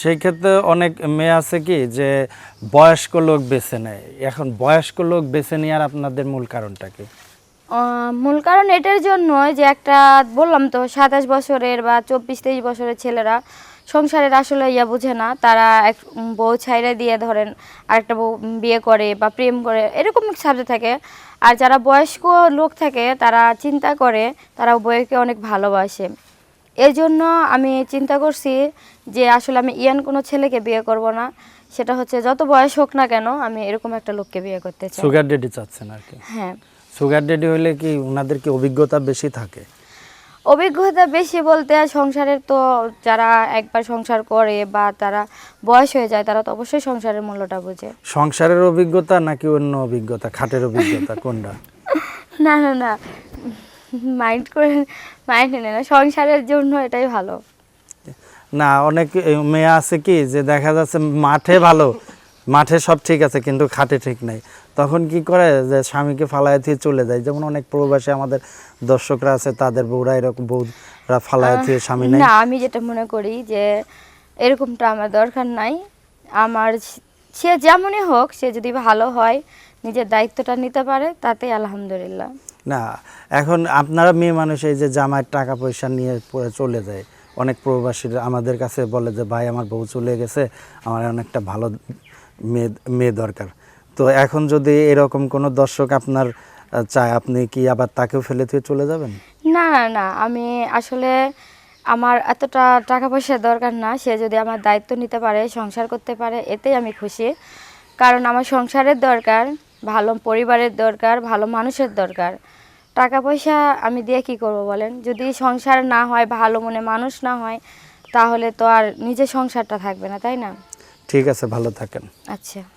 সেই ক্ষেত্রে অনেক মেয়ে আছে কি যে বয়স্ক লোক বেছে নেয়। এখন বয়স্ক লোক বেছে নেওয়ার আপনাদের মূল কারণটা কি? মূল কারণ এটার জন্য যে একটা বললাম তো সাতাশ বছরের বা চব্বিশ, তেইশ বছরের ছেলেরা সংসারের আসলে ইয়া বুঝে না। তারা এক বউ ছাইরা দিয়ে ধরেন আরেকটা বউ বিয়ে করে বা প্রেম করে, এরকম সাবজেক্ট থাকে। আর যারা বয়স্ক লোক থাকে তারা চিন্তা করে, তারা বউকে অনেক ভালোবাসে। এর জন্য আমি চিন্তা করছি যে আসলে আমি ইয়ান কোনো ছেলেকে বিয়ে করব না। সেটা হচ্ছে যত বয়স হোক না কেন আমি এরকম একটা লোককে বিয়ে করতে চাই। সুগার ডেডি চাচ্ছেন আর কি? হ্যাঁ। সুগার ডেডি হলে কি ওনাদের কি অভিজ্ঞতা বেশি থাকে? অভিজ্ঞতা বেশি বলতে সংসারের তো যারা একবার সংসার করে বা তারা বয়স হয়ে যায় তারা তো অবশ্যই সংসারের মূল্যটা বোঝে। সংসারের অভিজ্ঞতা নাকি অন্য অভিজ্ঞতা? খাটের অভিজ্ঞতা কোনটা? না না না। মাইন্ড করে মাইন্ড নেয় না। সংসারের জন্য এটাই ভালো। না অনেক মেয়ে আছে কি যে দেখা যাচ্ছে মাঠে ভালো মাঠে সব ঠিক আছে কিন্তু খাটে ঠিক নাই। তখন কি করে যে স্বামীকে ফালায় দিয়ে চলে যায়? যেমন অনেক প্রবাসী আমাদের দর্শকরা আছে তাদের বউরা এরকম বউরা ফালায় দিয়ে স্বামী নাই না আমি যেটা মনে করি যে এরকমটা আমার দরকার নাই। আমার সে যেমনই হোক সে যদি ভালো হয় নিজের দায়িত্বটা নিতে পারে তাতে আলহামদুলিল্লাহ। না এখন আপনারা মেয়ে মানুষ এই যে জামায় টাকা পয়সা নিয়ে পরে চলে যায়। অনেক প্রবাসীরা আমাদের কাছে বলে যে ভাই আমার বউ চলে গেছে আমার অনেকটা ভালো মেয়ে মেয়ে দরকার। তো এখন যদি এরকম কোনো দর্শক আপনার চায় আপনি কি আবার তাকেও ফেলে দিয়ে চলে যাবেন? না না না আমি আসলে আমার এতটা টাকা পয়সার দরকার না সে যদি আমার দায়িত্ব নিতে পারে সংসার করতে পারে এতেই আমি খুশি। কারণ আমার সংসারের দরকার ভালো পরিবারের দরকার ভালো মানুষের দরকার। টাকা পয়সা আমি দিয়ে কি করব বলেন? যদি সংসার না হয় ভালো মনে মানুষ না হয় তাহলে তো আর নিজের সংসারটা থাকবে না তাই না? ঠিক আছে ভালো থাকেন। আচ্ছা।